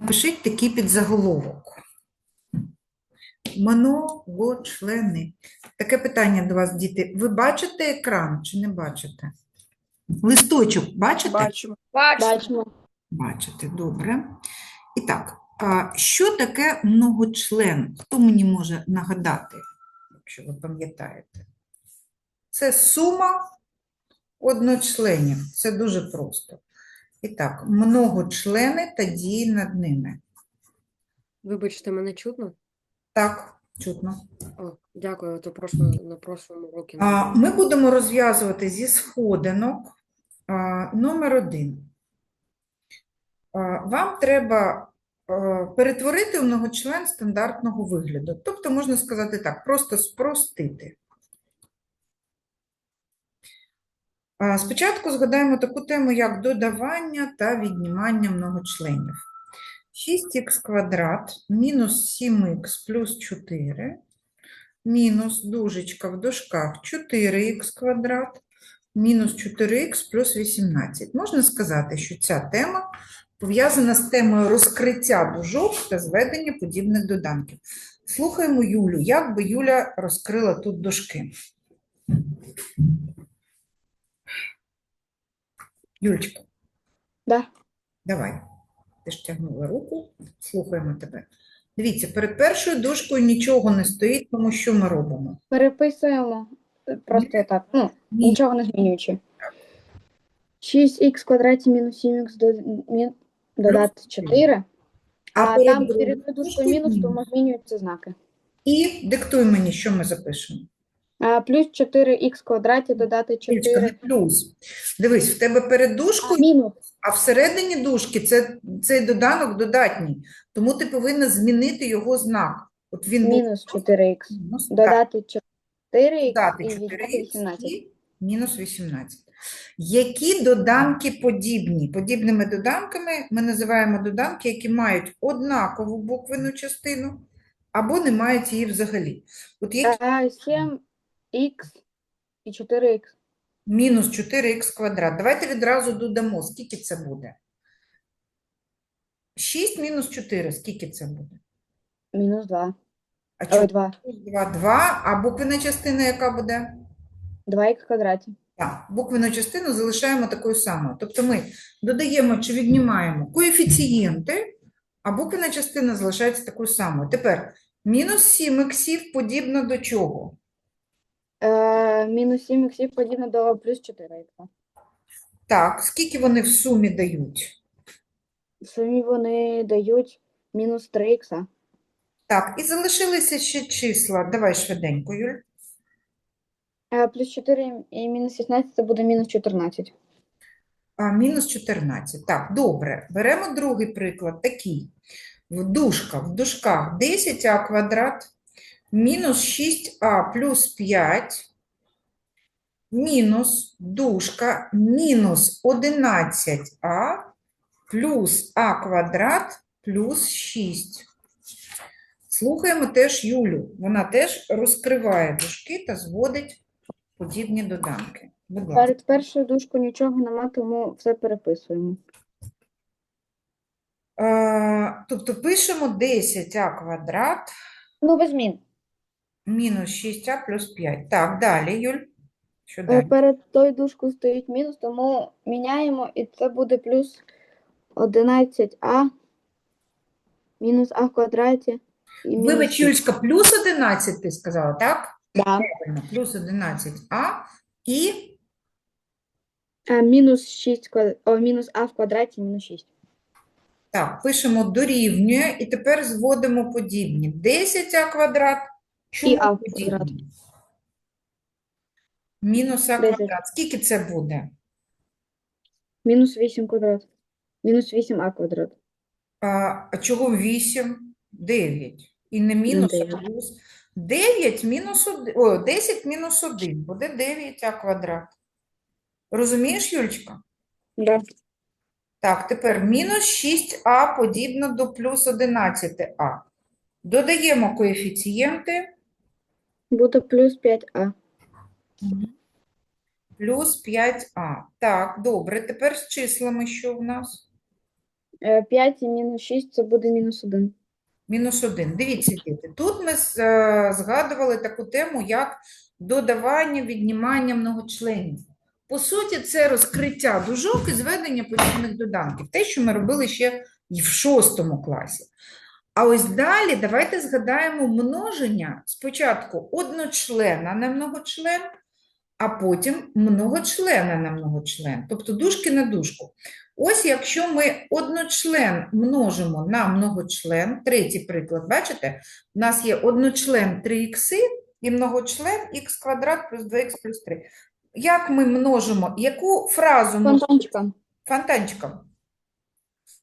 Напишіть такий підзаголовок. Многочлени. Таке питання до вас, діти. Ви бачите екран чи не бачите? Листочок бачите? Бачимо. Бачимо. Бачите, добре. І так, а що таке многочлен? Хто мені може нагадати, якщо ви пам'ятаєте? Це сума одночленів. Це дуже просто. І так, многочлени та дії над ними. Вибачте, мене чутно? Так, чутно. О, дякую, то прошло, на прошлому уроці. А. Ми будемо розв'язувати зі сходинок а, номер один. А, Вам треба а, перетворити в многочлен стандартного вигляду. Тобто, можна сказати так, просто спростити. А, Спочатку згадаємо таку тему, як додавання та віднімання многочленів. 6х квадрат мінус 7х плюс 4 мінус дужечка в дужках 4х квадрат мінус 4х плюс 18. Можна сказати, що ця тема пов'язана з темою розкриття дужок та зведення подібних доданків. Слухаємо Юлю, як би Юля розкрила тут дужки. Юлечка, Да. давай. Ти ж тягнула руку, слухаємо тебе. Дивіться, перед першою дужкою нічого не стоїть, тому що ми робимо? Переписуємо просто так, ну, Ні. нічого не змінюючи. 6х квадраті мінус 7х до, додати 4, а, перед там другою перед дужкою мінус. тому змінюються знаки. І диктуй мені, що ми запишемо. А, плюс 4х квадраті додати 4. Плюс. Дивись, в тебе перед дужкою, Мінус. а всередині дужки це, цей доданок додатній. Тому ти повинна змінити його знак. От він був Мінус 4х. мінус, Додати 4х і 18. мінус 18. Які доданки подібні? Подібними доданками ми називаємо доданки, які мають однакову буквену частину або не мають її взагалі. От е, які 7 х і 4х. Мінус 4х квадрат. Давайте відразу додамо, скільки це буде. 6 мінус 4, скільки це буде? Мінус 2. А чому 2. 2, 2, а буквена частина яка буде? 2х квадраті. Так, буквену частину залишаємо такою самою. Тобто ми додаємо чи віднімаємо коефіцієнти, а буквена частина залишається такою самою. Тепер мінус 7 іксів подібно до чого? Е, мінус 7 х подібно до плюс 4 х. Так, скільки вони в сумі дають? В сумі вони дають мінус 3 х. Так, і залишилися ще числа. Давай швиденько, Юль. Е, плюс 4 і мінус 16 це буде мінус 14. А, мінус 14. Так, добре. Беремо другий приклад, такий. В дужках, в дужках 10а квадрат мінус 6а плюс 5 мінус дужка мінус 11а плюс а квадрат плюс 6. Слухаємо теж Юлю. Вона теж розкриває дужки та зводить подібні доданки. Будь ласка. Перед першою дужкою нічого нема, тому все переписуємо. Е, Тобто пишемо 10а квадрат Ну, без змін. Мінус 6а плюс 5. Так, далі, Юль. Що Е, далі? Перед тою дужкою стоїть мінус, тому міняємо, і це буде плюс 11а мінус а в квадраті і мінус Вибач, 6. Юльська, плюс 11 ти сказала, так? Да. Правильно, плюс 11а і мінус 6 квад... О, мінус а в квадраті мінус 6. так, пишемо дорівнює і тепер зводимо подібні. 10а квадрат, чому а в квадрат. Мінус а 10. квадрат. Скільки це буде? Мінус 8 квадрат. Мінус 8а квадрат. А, а чого 8? 9. І не мінус, а дев'ять. плюс. 9 мінус 1, о, 10 мінус 1 буде 9а квадрат. Розумієш, Юлечка? Да. Так, тепер мінус 6а подібно до плюс 11а. Додаємо коефіцієнти Буде плюс 5а. плюс 5а. Так, добре. Тепер з числами що в нас? 5 і мінус 6 це буде мінус 1. Мінус 1. Дивіться, діти, тут ми е, згадували таку тему, як додавання, віднімання многочленів. По суті, це розкриття дужок і зведення подібних доданків. Те, що ми робили ще і в шостому класі. А ось далі давайте згадаємо множення спочатку одночлена на многочлен, а потім многочлена на многочлен, тобто дужки на дужку. Ось якщо ми одночлен множимо на многочлен, третій приклад, бачите, у нас є одночлен 3х і многочлен х квадрат плюс 2х плюс 3. Як ми множимо? Яку фразу ми Фонтанчиком. фонтанчиком?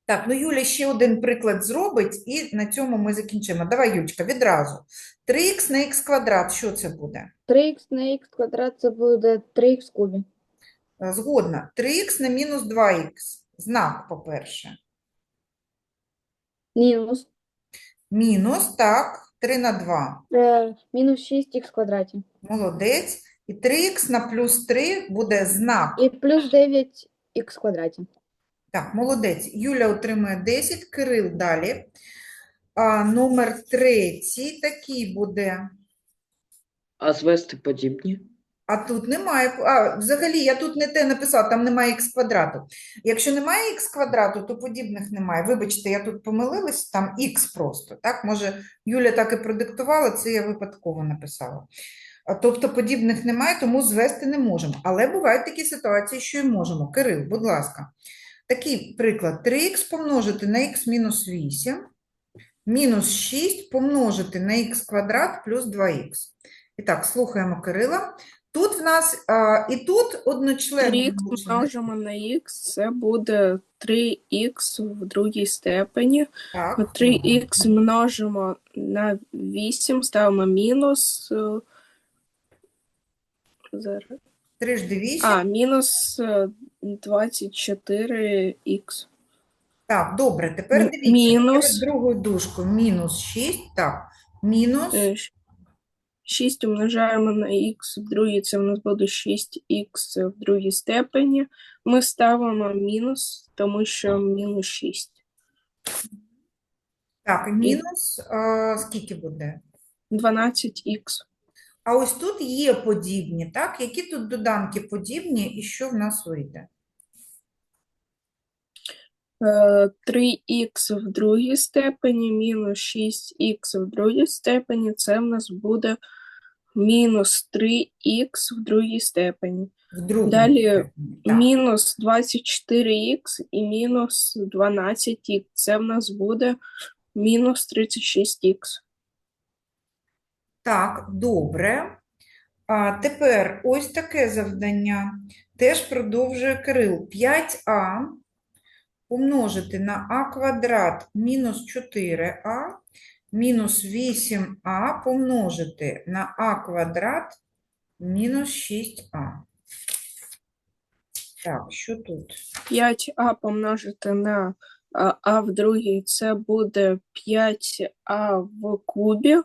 Так, ну Юля ще один приклад зробить, і на цьому ми закінчимо. Давай, Юльчка, відразу. 3х на х квадрат, що це буде? 3х на х квадрат це буде 3х в кубі. Е, Згодна. 3х на мінус 2х. Знак, по-перше. Мінус. Мінус, так, 3 на 2. Е, мінус 6х в квадраті. Молодець. І 3х на плюс 3 буде знак. І плюс 9х в квадраті. Так, молодець. Юля отримує 10, Кирил далі. А, номер третій такий буде. А звести подібні? А тут немає. А, взагалі, я тут не те написала, там немає х квадрату. Якщо немає х квадрату, то подібних немає. Вибачте, я тут помилилась, там х просто. Так? Може, Юля так і продиктувала, це я випадково написала. А, Тобто подібних немає, тому звести не можемо. Але бувають такі ситуації, що і можемо. Кирил, будь ласка. Такий приклад. 3х помножити на х мінус 8, мінус 6 помножити на х квадрат плюс 2х. І так, слухаємо Кирила. Тут в нас а, і тут одночлен 3х множимо на х, це буде 3х в другій степені. Так, 3х множимо на 8, ставимо мінус. е, Зараз. трижди 8. А, мінус е, 24х. Так, добре, тепер дивіться. мінус. Перед другою дужкою мінус 6. Так, мінус. Е, 6 умножаємо на х в другій, це в нас буде 6х в другій степені. Ми ставимо мінус, тому що мінус 6. Так, мінус а, скільки буде? 12х. А ось тут є подібні, так? Які тут доданки подібні і що в нас вийде? Е, 3х в другій степені мінус 6х в другій степені, це в нас буде мінус 3х в другій степені. В другому Далі степені. Мінус 24х і мінус 12х, це в нас буде мінус 36х. Так, добре. А тепер ось таке завдання. Теж продовжує Кирил. 5а помножити на а квадрат мінус 4а мінус 8а помножити на а квадрат мінус 6а. Так, що тут? 5а помножити на а, а в другій, це буде 5а в кубі.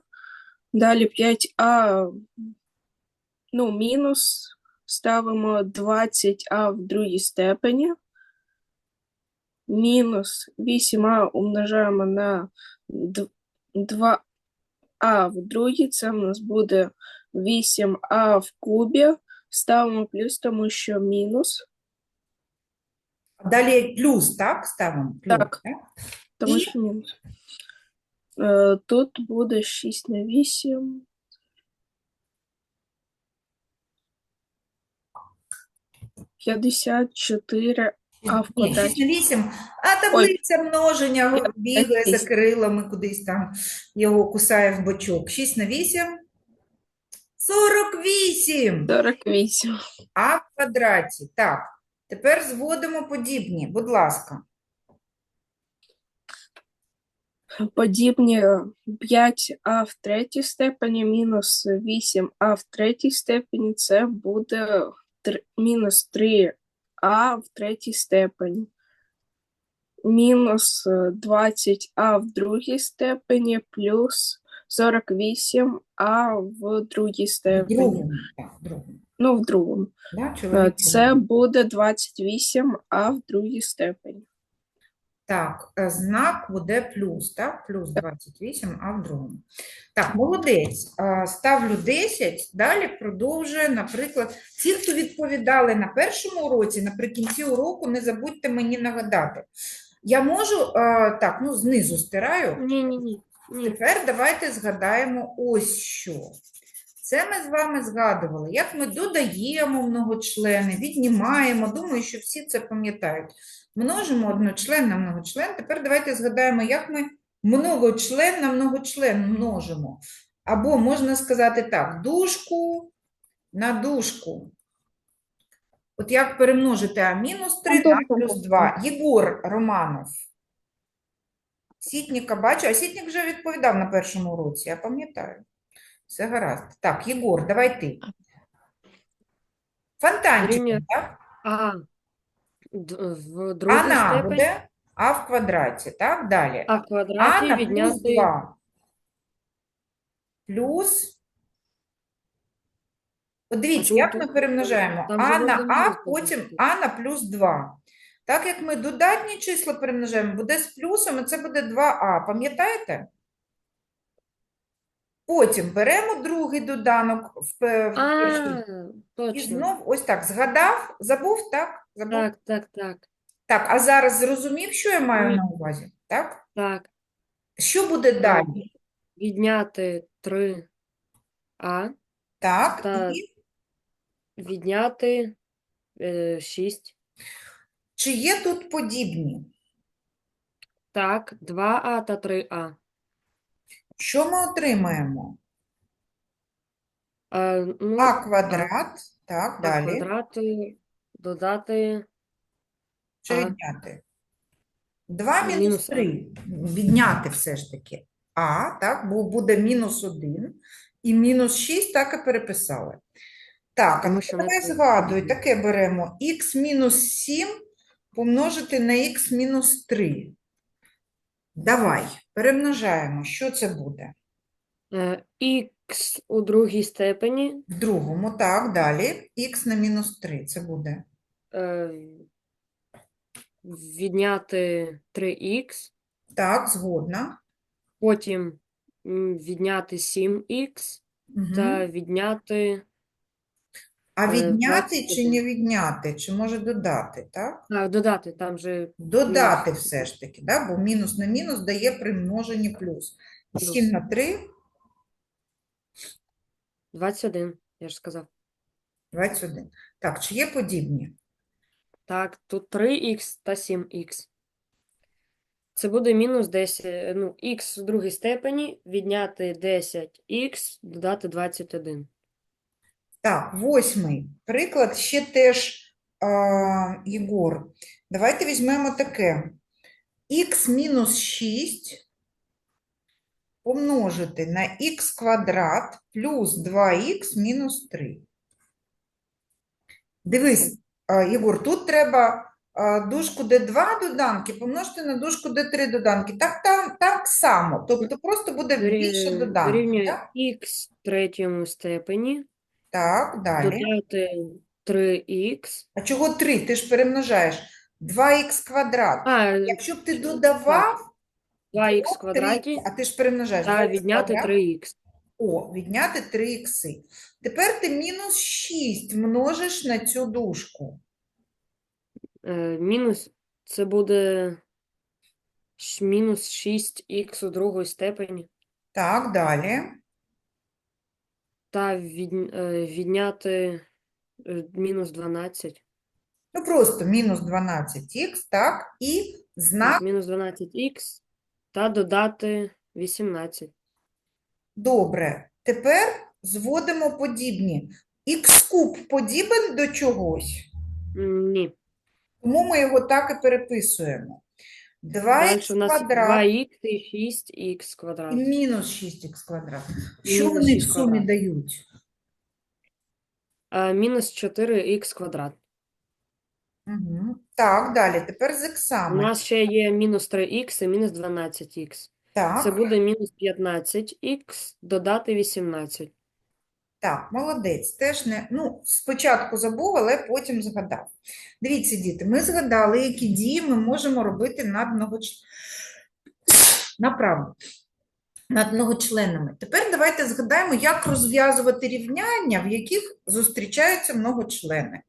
Далі 5а, ну, мінус, ставимо 20а в другій степені. Мінус 8а умножаємо на 2а в другій, це в нас буде 8а в кубі. Ставимо плюс, тому що мінус. Далі плюс, так? Ставимо плюс, Так. так? Тому І? що мінус. Е, Тут буде 6 на 8. П'ятдесят чотири А в Ні, квадраті. 6 на 8. А таблиця множення бігає за крилами, кудись там його кусає в бочок. 6 на 8. 48. 48. А в квадраті. Так, тепер зводимо подібні. Будь ласка. Подібні 5а в третій степені мінус 8а в третій степені це буде тр- мінус 3а в третій степені. Мінус е, 20а в другій степені плюс 48а в другій степені. другому. Так, другому. Ну, в другому. Да, Е, Це буде 28а в другій степені. Так, е, знак буде плюс, так? Плюс 28, а в другому. Так, молодець. Е, Ставлю 10. Далі продовжує, наприклад, ті, хто відповідали на першому уроці, наприкінці уроку, не забудьте мені нагадати. Я можу, е, так, ну, знизу стираю. Ні, ні. Ні. Тепер давайте згадаємо ось що. Це ми з вами згадували, як ми додаємо многочлени, віднімаємо. Думаю, що всі це пам'ятають. Множимо одночлен на многочлен. Тепер давайте згадаємо, як ми многочлен на многочлен множимо. Або можна сказати так: дужку на дужку. От як перемножити А мінус 3 на плюс 2. Єгор Романов. Сітніка бачу, а Сітнік вже відповідав на першому уроці, я пам'ятаю. Все гаразд. Так, Єгор, давай ти. Фонтанчик, Дорівнює так? А д- в А другій на степені, буде А в квадраті, так? Далі. а в А квадраті на плюс відняти 2. Плюс. От дивіться, як ми тут, перемножаємо? там А на А, потім. А на плюс 2. Так як ми додатні числа перемножаємо, буде з плюсом, і це буде 2А. Пам'ятаєте? Потім беремо другий доданок в, пе- в перший. А, І точно. знов ось так. Згадав? Забув, так? Забув? Так, так, так, Так, а зараз зрозумів, що я маю Ні. на увазі? Так? так. Що буде далі? Відняти 3А, Так, та- і відняти е, 6. чи є тут подібні? Так, 2А та 3А. Що ми отримаємо? Е, ну, А квадрат, так, а далі, квадрати додати чи а. відняти? 2 мінус Мінус А. 3, відняти все ж таки. А, так, бо буде мінус 1, і мінус 6 так і переписали. Так, а Тому що давай не згадуй, таке беремо х мінус 7 помножити на х мінус 3. Давай, перемножаємо. Що це буде? е, х у другій степені В другому, так, далі. х на мінус 3, це буде. е, відняти 3х, Так, згодна. потім м, відняти 7х Угу. та відняти А е, відняти чи не відняти? Чи може додати, так? а, додати там же Додати Мінус. все ж таки, да? бо мінус на мінус дає при множенні плюс. Плюс. 7 на 3 – 21, я ж сказав. 21. Так, чи є подібні? Так, тут 3х та 7х. Це буде мінус 10, ну, х у другій степені, відняти 10х, додати 21. Так, восьмий. Приклад ще теж, Єгор. Давайте візьмемо таке. х мінус 6 помножити на х квадрат плюс 2х мінус 3. Дивись, Єгор, тут треба дужку d2 доданки помножити на дужку d3 доданки. Так, там, так само. Тобто просто буде більше доданків. Дорівнює х в третьому степені, так, далі. додати 3х. А чого 3? Ти ж перемножаєш. 2х квадрат. А, Якщо б ти додавав 2х то квадраті а ти ж перемножаєш та 2х відняти квадрат. 3х. О, відняти 3 ікси. Тепер ти мінус 6 множиш на цю дужку. Е, мінус, це буде ш- мінус 6х у другій степені. Так, далі. Та від, е, відняти е, мінус 12. Ну, просто мінус 12х, так, і знак Мінус 12х та додати 18. добре. Тепер зводимо подібні. Х куб подібен до чогось, Ні. тому ми його так і переписуємо. Далі 2х у нас квадрат 2х і 6х і квадрат. мінус 6х квадрат. Що Мінус вони в 6 сумі квадрат. дають? А, мінус 4х квадрат. Угу. Так, далі. Тепер з У іксами. нас ще є мінус 3х і мінус 12х. Так. Це буде мінус 15х додати 18. Так, молодець. Теж не, ну, спочатку забув, але потім згадав. Дивіться, діти, ми згадали, які дії ми можемо робити над многоч... направо, над многочленами. Тепер давайте згадаємо, як розв'язувати рівняння, в яких зустрічаються многочлени.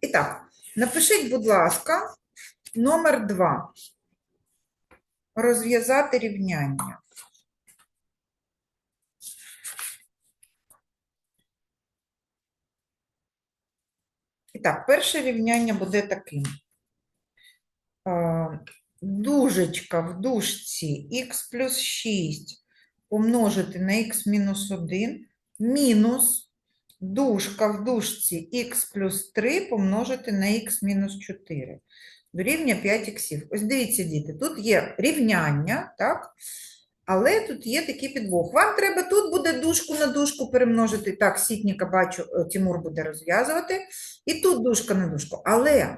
І так, напишіть, будь ласка, номер 2. Розв'язати рівняння. І так, перше рівняння буде таким. Дужечка в дужці х плюс 6 помножити на х мінус 1 мінус дужка в дужці х плюс 3 помножити на х мінус 4 дорівнює 5 іксів. Ось дивіться, діти, тут є рівняння, так? Але тут є такий підвох. Вам треба тут буде дужку на дужку перемножити. Так, сітніка бачу, е, Тимур буде розв'язувати. І тут дужка на дужку. Але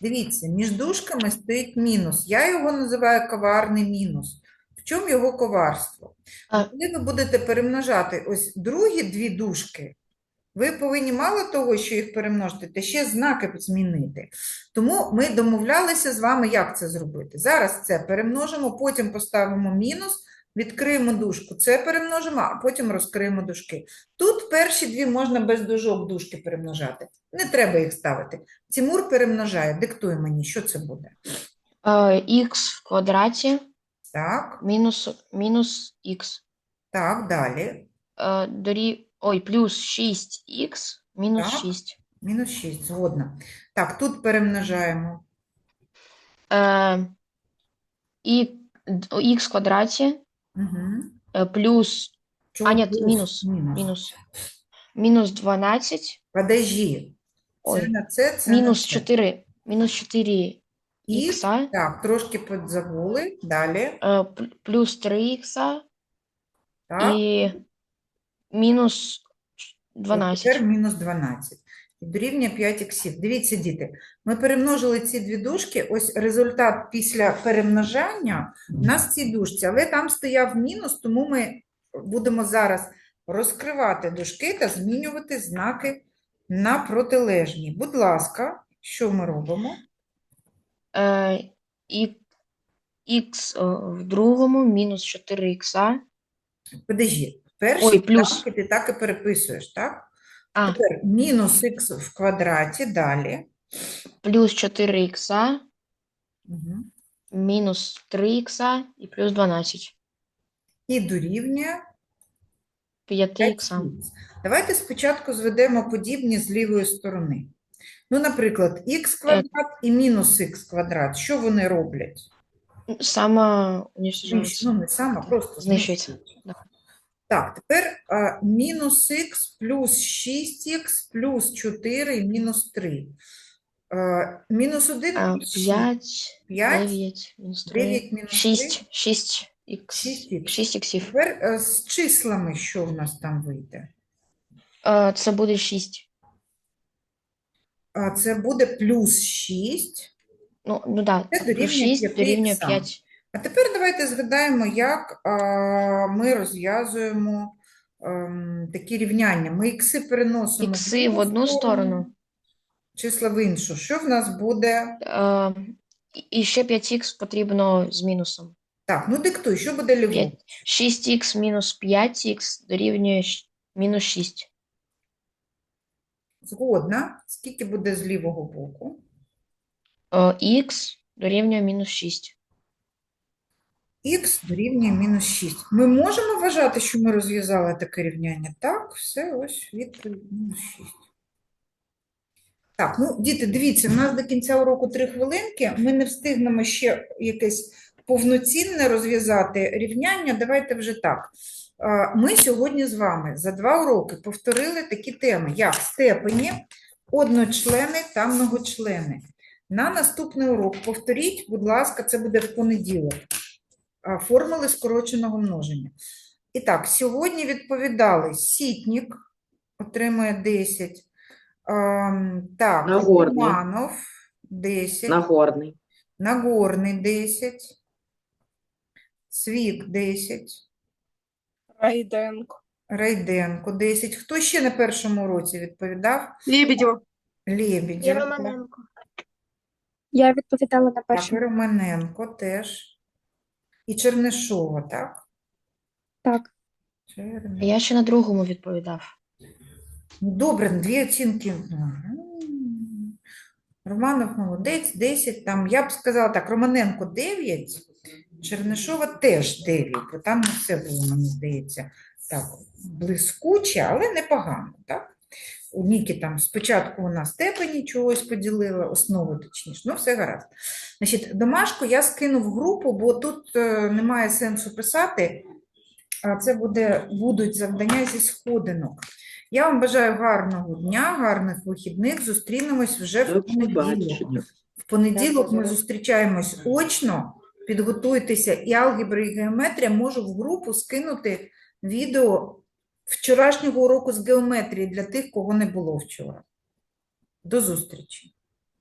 дивіться, між дужками стоїть мінус. Я його називаю коварний мінус. В чому його коварство? Коли ви будете перемножати ось другі дві дужки, ви повинні мало того, що їх перемножити, та ще знаки змінити. Тому ми домовлялися з вами, як це зробити. Зараз це перемножимо, потім поставимо мінус, відкриємо дужку, це перемножимо, а потім розкриємо дужки. Тут перші дві можна без дужок дужки перемножати. Не треба їх ставити. Тимур перемножає, диктуй мені, що це буде. Е, х в квадраті Так, мінус, мінус х. так, далі. Е, дорі... Ой, плюс 6х мінус Так. 6. Мінус 6, згодна. Так, тут перемножаємо. Е, і д- х в квадраті Угу. е, плюс, А, ні, мінус, Мінус. мінус, мінус 12, Подожди. Це Ой. на це, це мінус на це. 4, мінус 4 І, х, так, трошки підзабули. Далі. е, плюс 3 х Так. і мінус 12. Тепер мінус 12. І дорівнює 5 іксів. Дивіться, діти, ми перемножили ці дві дужки. Ось результат після перемножання у нас в цій дужці, але там стояв мінус, тому ми будемо зараз розкривати дужки та змінювати знаки на протилежні. Будь ласка, що ми робимо? Е, і х е, в другому мінус 4 х. Подожди, перші Ой, плюс. ти так і переписуєш, так? А, Тепер мінус х в квадраті, далі. плюс 4 х, Угу. мінус 3 х і плюс 12. І дорівнює 5 х. Давайте спочатку зведемо подібні з лівої сторони. Ну, наприклад, х квадрат і мінус х квадрат. Що вони роблять? Саме Ну, не саме, просто Знищується, да. Так, тепер мінус х плюс 6х плюс 4 і мінус 3. А, мінус 1 5, плюс 5, 9, мінус 3, 9 6, 6 х. 6х. 6 іксів. Тепер а, з числами, що в нас там вийде? Е, Це буде 6. А, це буде плюс 6. Ну, ну да, Це дорівнює 6 5 дорівнює іксам. 5. А тепер давайте згадаємо, як а, ми розв'язуємо ем, такі рівняння. Ми ікси переносимо Ікси в одну сторону, числа в іншу. Що в нас буде? е, і- ще 5х потрібно з мінусом. Так, ну диктуй, що буде ліворуч? 5. 6х мінус 5х дорівнює мінус 6. Згодна. Скільки буде з лівого боку? Е, Х дорівнює мінус 6. Х дорівнює мінус 6. Ми можемо вважати, що ми розв'язали таке рівняння? Так, все, ось відповідь мінус 6. Так, ну, діти, дивіться, в нас до кінця уроку 3 хвилинки. Ми не встигнемо ще якесь повноцінне розв'язати рівняння. Давайте вже так. Ми сьогодні з вами за два уроки повторили такі теми, як степені, одночлени та многочлени. На наступний урок повторіть, будь ласка, це буде в понеділок. А, Формули скороченого множення. І так, сьогодні відповідали Сітнік, отримує 10. Ем, Так, Нагорний. Романов 10. Нагорний. Нагорний 10. Свік 10. Райденко. Райденко 10. Хто ще на першому уроці відповідав? Лебедєва. Лєбідєв. Я відповідала на Так, і першому. Романенко теж. І Чернишова, так? Так. Чернишова. Я ще на другому відповідав. Ну, Добре, дві оцінки. Романов молодець, 10. Там, я б сказала так, Романенко 9, Чернишова теж 9, бо там не все було, мені здається, так, блискуче, але непогано, так? У Ніки там спочатку вона степені чогось поділила, основи точніше, ну все гаразд. Значить, домашку я скину в групу, бо тут е, немає сенсу писати, а це буде, будуть завдання зі сходинок. Я вам бажаю гарного дня, гарних вихідних. Зустрінемось вже в понеділок. В понеділок ми зустрічаємось очно. Підготуйтеся і алгебра, і геометрія. Можу в групу скинути відео вчорашнього уроку з геометрії для тих, кого не було вчора. До зустрічі!